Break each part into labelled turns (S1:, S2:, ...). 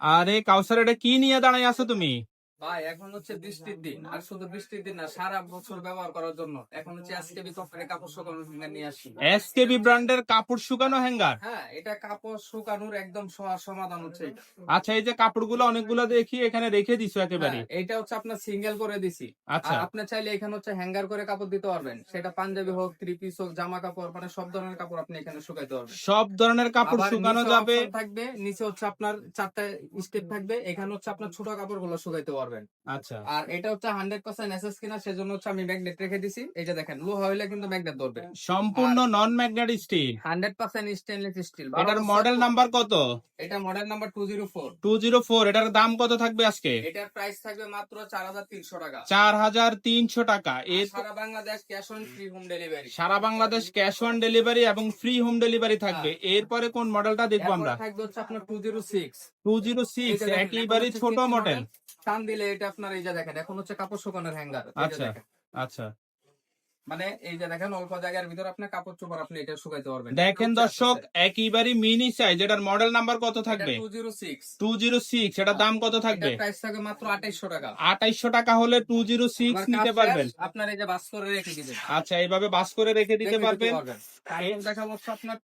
S1: আরে কাউসার এটা কি নিয়ে দাঁড়ায় আছো তুমি?
S2: ভাই এখন হচ্ছে বৃষ্টির দিন। আর শুধু বৃষ্টির দিন না সারা বছর ব্যবহার করার জন্য। এখন হচ্ছে আজকে কোম্পানির কাপড় শুকানোর ফিঙ্গার নিয়ে আসি।
S1: এসকেবি ব্র্যান্ডের কাপড় শুকানো হ্যাঙ্গার
S2: হ্যাঁ এটা কাপড় শুকানোর একদম সহজ সমাধান হচ্ছে।
S1: আচ্ছা এই যে কাপড়গুলো অনেকগুলো দেখি এখানে রেখে দিছো একেবারে
S2: হ্যাঁ, এটা হচ্ছে আপনার সিঙ্গেল করে দিছি।
S1: আচ্ছা।
S2: আর আপনি চাইলে এখানে হচ্ছে হ্যাঙ্গার করে কাপড় দিতে পারবেন। সেটা পাঞ্জাবি হোক থ্রি পিস হোক জামা কাপড় মানে সব ধরনের কাপড় আপনি এখানে শুকাইতে পারবেন।
S1: সব ধরনের কাপড় শুকানো যাবে?
S2: থাকবে নিচে হচ্ছে আপনার চারটা স্টেপ থাকবে। এখানে হচ্ছে আপনার ছোট কাপড়গুলো শুকাইতে পারবেন।
S1: আচ্ছা।
S2: আর এটা হচ্ছে হান্ড্রেড পার্সেন্ট এসএস কিনা সেজন্য হচ্ছে আমি ম্যাগনেট রেখে দিছি। এই যে দেখেন লোহা হইলে কিন্তু ম্যাগনেট ধরবে।
S1: সম্পূর্ণ non magnetic steel
S2: hundred percent stainless steel
S1: এটার মডেল নাম্বার কত?
S2: এটা model number two zero four
S1: two zero four এটার দাম কত থাকবে আজকে?
S2: এটার প্রাইস থাকবে মাত্র চার হাজার তিনশো টাকা।
S1: চার হাজার তিনশো টাকা। এর
S2: সারা Bangladesh cash on free home delivery
S1: Sara Bangladesh cash on delivery এবং ফ্রি হোম ডেলিভারি থাকবে। এরপরে কোন মডেলটা দেখব আমরা?
S2: থাকবে হচ্ছে আপনার two zero six
S1: two zero six একেবারে ছোট মডেল
S2: টান দিলে এটা আপনার এই যে দেখেন এখন হচ্ছে কাপড় শুকানোর হ্যাঙ্গার
S1: আচ্ছা। আচ্ছা
S2: মানে এই যে দেখেন অল্প জায়গার ভিতর আপনি কাপড় চোপড় আপনি এটা শুকাইতে পারবেন।
S1: দেখেন দর্শক একেবারে মিনি সাইজ এটার মডেল নাম্বার কত থাকবে?
S2: Two zero six
S1: two zero six এটার দাম কত থাকবে?
S2: প্রাইস থাকবে মাত্র আঠাইশশো টাকা।
S1: আঠাইশো টাকা হলে টু জিরো সিক্স
S2: আমার
S1: নিতে পারবেন।
S2: আপনার এই যে বাস করে রেখে দিবেন
S1: আচ্ছা এইভাবে বাস করে রেখে দিতে পারবেন।
S2: দেখাবো আপনার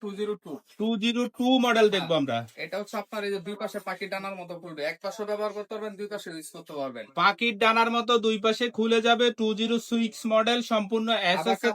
S1: মডেল দেখব আমরা।
S2: এটা হচ্ছে আপনার এই যে দুই পাশে পাখি টানার মতো খুলবে। এক পাশে ব্যবহার করতে পারবেন দুই পাশে ইউজ করতে পারবেন।
S1: পাখির ডানার মতো দুই পাশে খুলে যাবে টু জিরো সিক্স মডেল সম্পূর্ণ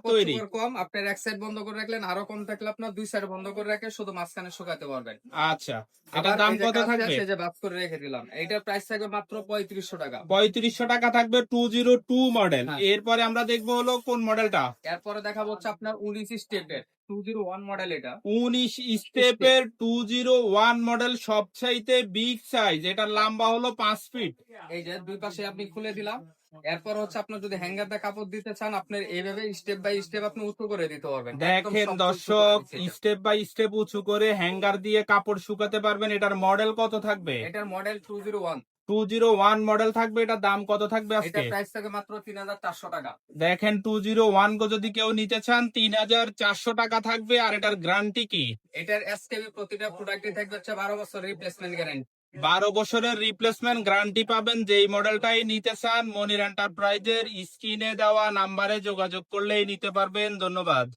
S1: তৈরি।
S2: চোপড় কম? আপনার এক সাইড বন্ধ করে রাখলেন আরও কম থাকলে আপনার দুই সাইড বন্ধ করে রেখে শুধু মাঝখানে শুকাতে পারবেন।
S1: আচ্ছা এটার
S2: আবার
S1: দাম কত থাকবে?
S2: যে বাদ করে রেখে দিলাম। এইটার প্রাইস থাকবে মাত্র পঁয়ত্রিশশো টাকা।
S1: পঁয়ত্রিশশো টাকা থাকবে টু জিরো টু মডেল
S2: হ্যাঁ।
S1: এরপরে আমরা দেখব হলো কোন মডেলটা
S2: এরপরে দেখাবো হচ্ছে আপনার উনিশ স্টেপের টু জিরো ওয়ান মডেল এটা।
S1: উনিশ স্টেপের টু জিরো ওয়ান মডেল সবচাইতে বিগ সাইজ এটার লম্বা হলো পাঁচ ফিট
S2: এই যে দুই পাশে আপনি খুলে দিলাম। এরপর হচ্ছে আপনার যদি হ্যাঙ্গার দিয়ে কাপড় দিতে চান আপনার এইভাবে স্টেপ বাই স্টেপ আপনি উঁচু করে দিতে পারবেন।
S1: দেখেন দর্শক। স্টেপ বাই স্টেপ উঁচু করে হ্যাঙ্গার দিয়ে কাপড় শুকাতে পারবেন। এটার মডেল কত থাকবে?
S2: এটার model two zero one
S1: two zero one model থাকবে এটার দাম কত থাকবে আজকে?
S2: প্রাইস থাকে মাত্র তিন হাজার চারশো টাকা।
S1: দেখেন টু জিরো ওয়ান গো যদি কেউ নিতে চান তিন হাজার চারশো টাকা থাকবে। আর এটার গ্যারান্টি কি?
S2: এটার এসকেবি প্রতিটা প্রোডাক্টে থাকবে হচ্ছে বারো বছর রিপ্লেসমেন্ট গ্যারান্টি
S1: বারো বছরের রিপ্লেসমেন্ট গ্যারান্টি পাবেন। যেই মডেলটাই নিতে চান মনির এন্টারপ্রাইজের স্ক্রিনে দেওয়া নাম্বারে যোগাযোগ করলেই নিতে পারবেন। ধন্যবাদ।